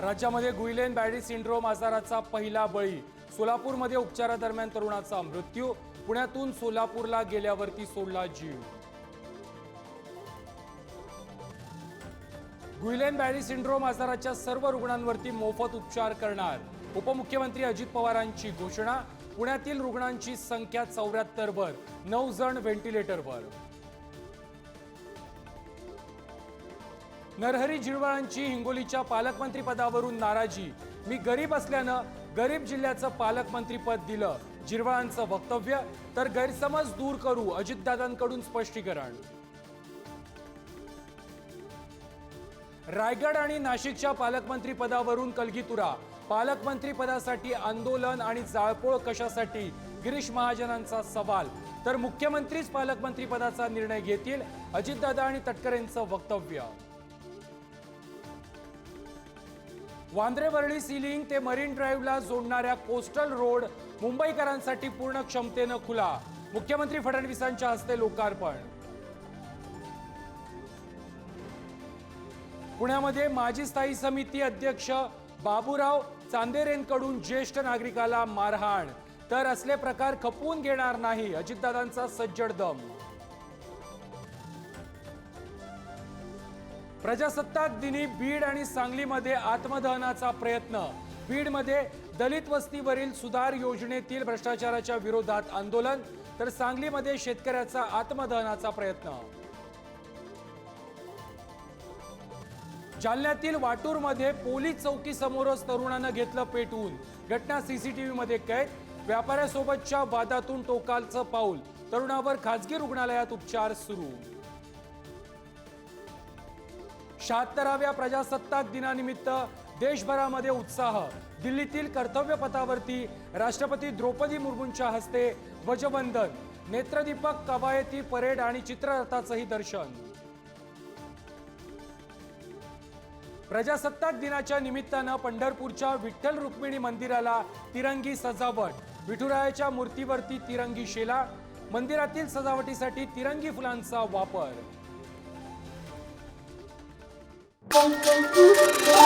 राज्यामध्ये गुईलेन buddy syndrome आजाराचा पहिला बळी. सोलापूरमध्ये उपचारादरम्यान तरुणाचा मृत्यू. पुण्यातून सोलापूरला गेल्यावरती सोडला जीव. गुईलेन बॅडी सिंड्रोम आजाराच्या सर्व रुग्णांवरती मोफत उपचार करणार. उपमुख्यमंत्री अजित पवारांची घोषणा. पुण्यातील रुग्णांची संख्या चौऱ्याहत्तर वर नऊ जण व्हेंटिलेटरवर. नरहरी झिरवाळांची हिंगोलीच्या पालकमंत्रीपदावरून नाराजी. मी गरीब असल्यानं गरीब जिल्ह्याचं पालकमंत्रीपद दिलं. झिरवाळांचं वक्तव्य तर गैरसमज दूर करू अजितदादांकडून स्पष्टीकरण. रायगड आणि नाशिकच्या पालकमंत्रीपदावरून कलगीतुरा पालकमंत्रीपदासाठी आंदोलन आणि जाळपोळ कशासाठी? गिरीश महाजनांचा सवाल. तर मुख्यमंत्रीच पालकमंत्रीपदाचा निर्णय घेतील अजितदादा आणि तटकरेंचं वक्तव्य. वांद्रे वरळी सिलिंग ते मरीन ड्राईव्हला जोडणाऱ्या कोस्टल रोड मुंबईकरांसाठी पूर्ण क्षमतेनं खुला. मुख्यमंत्री फडणवीसांच्या हस्ते लोकार्पण. पुण्यामध्ये माजी स्थायी समिती अध्यक्ष बाबूराव चांदेरेंकडून ज्येष्ठ नागरिकाला मारहाण. तर असले प्रकार खपवून घेणार नाही अजितदादांचा सज्जड दम. प्रजासत्ताक दिनी बीड आणि सांगलीमध्ये आत्मदहनाचा प्रयत्न. बीडमध्ये दलित वस्तीवरील सुधार योजनेतील भ्रष्टाचाराच्या विरोधात आंदोलन तर सांगलीमध्ये शेतकऱ्याचा आत्मदहनाचा प्रयत्न. जालन्यातील वाटूरमध्ये पोलीस चौकीसमोरच तरुणानं घेतलं पेटवून. घटना सीसीटीव्हीमध्ये कैद व्यापाऱ्यासोबतच्या वादातून टोकालचं पाऊल. तरुणावर खाजगी रुग्णालयात उपचार सुरू. शहात्तराव्या प्रजासत्ताक दिनानिमित्त देशभरामध्ये उत्साह. दिल्लीतील कर्तव्यपथावरती राष्ट्रपती द्रौपदी मुर्मूंच्या हस्ते ध्वजवंदन नेत्रदीपक कवायती परेड आणि चित्ररथाचंही दर्शन. प्रजासत्ताक दिनाच्या निमित्तानं पंढरपूरच्या विठ्ठल रुक्मिणी मंदिराला तिरंगी सजावट. विठुरायाच्या मूर्तीवरती तिरंगी शेला मंदिरातील सजावटीसाठी तिरंगी फुलांचा वापर. Boom, boom.